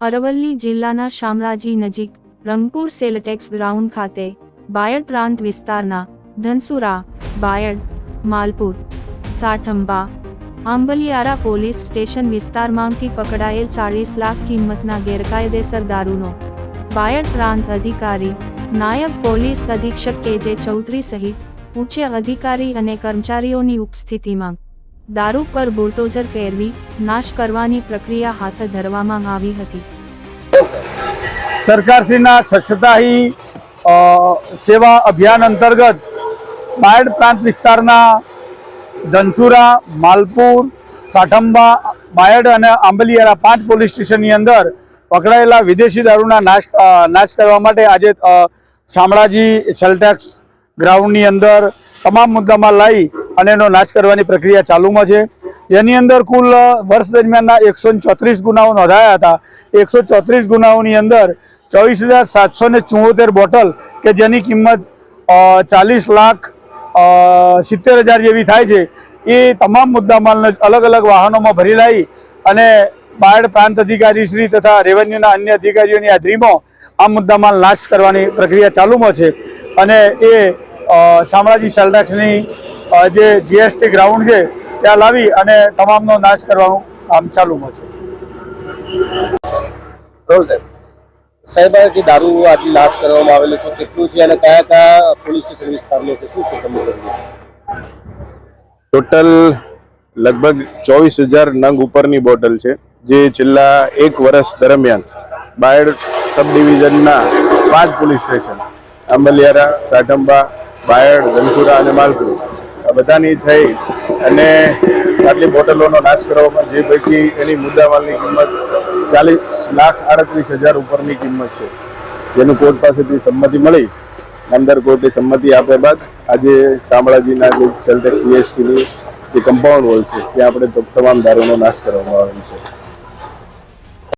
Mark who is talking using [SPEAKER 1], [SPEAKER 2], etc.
[SPEAKER 1] અરવલ્લી જિલ્લાના શામળાજી નજીક રંગપુર સેલટેક્સ ગ્રાઉન્ડ ખાતે બાયડ પ્રાંત વિસ્તારના ધનસુરા, બાયડ, માલપુર, સાઠંબા, આંબલિયારા પોલીસ સ્ટેશન વિસ્તારમાંથી પકડાયેલ ચાળીસ લાખ કિંમતના ગેરકાયદેસર દારૂનો બાયડ પ્રાંત અધિકારી, નાયબ પોલીસ અધિક્ષક કે જે ચૌધરી સહિત ઉચ્ચ અધિકારી અને કર્મચારીઓની ઉપસ્થિતિમાં દારૂ પર બુલડોઝર ફેરવી, નાશ કરવાની પ્રક્રિયા હાથ ધરવામાં આવી હતી.
[SPEAKER 2] સરકારશ્રીના સ્વચ્છતા હી સેવા અભિયાન અંતર્ગત બાયડ પ્રાંત વિસ્તારના ધનસુરા, માલપુર, સાઠંબા, બાયડ અને આંબલિયારા પાંચ પોલીસ સ્ટેશનની અંદર પકડાયેલા વિદેશી દારૂના નાશ નાશ કરવા માટે આજે શામળાજી સેલટેક્સ ગ્રાઉન્ડની અંદર તમામ મુદ્દામાં લાવી અને એનો નાશ કરવાની પ્રક્રિયા ચાલુમાં છે. જેની અંદર કુલ વર્ષ દરમિયાનના એકસો ચોત્રીસ ગુનાઓ નોંધાયા હતા. એકસો ચોત્રીસ ગુનાઓની અંદર ચોવીસ હજાર સાતસો ને ચુંવોતેર બોટલ કે જેની કિંમત ચાલીસ લાખ સિત્તેર હજાર જેવી થાય છે. એ તમામ મુદ્દામાલને અલગ અલગ વાહનોમાં ભરી લાવી અને બાયડ પ્રાંત અધિકારી શ્રી તથા રેવન્યુના અન્ય અધિકારીઓની હાજરીમાં આ મુદ્દામાલ નાશ કરવાની પ્રક્રિયા ચાલુમાં છે. અને એ શામળાજી સેલટેક્સની અ, જે જીએસટી ગ્રાઉન્ડ છે ત્યાં લાવી અને તમામનો નાશ કરવાનું કામ ચાલુમાં છે.
[SPEAKER 3] સાહેબ. જે દારૂ આજે નાશ કરવામાં આવેલો છે કેટલું છે અને કયા કયા પોલીસ સ્ટેશન વિસ્તારનો છે? શું છે
[SPEAKER 4] ટોટલ લગભગ ચોવીસ હજાર નંગ ઉપરની બોટલ છે જે છેલ્લા એક વર્ષ દરમિયાન બાયડ સબ ડિવિઝનના પાંચ પોલીસ સ્ટેશન આંબલિયારા સાઠંબા બાયડ ધનસુરા અને માલપુર બધાની થઈ અને આટલી બોટલોનો નાશ કરવામાં જે પૈકી એની મુદ્દામાલની કિંમત ચાલીસ લાખ આડત્રીસ હજાર ઉપરની કિંમત છે. જેનું કોર્ટ પાસેથી સંમતિ મળી. નામદાર કોર્ટે સંમતિ આપ્યા બાદ આજે શામળાજીના જે સેલ્ટેક્સ જીએસટીની જે કમ્પાઉન્ડ વોલ છે, ત્યાં આપણે તમામ દારૂનો નાશ કરવામાં આવેલ છે.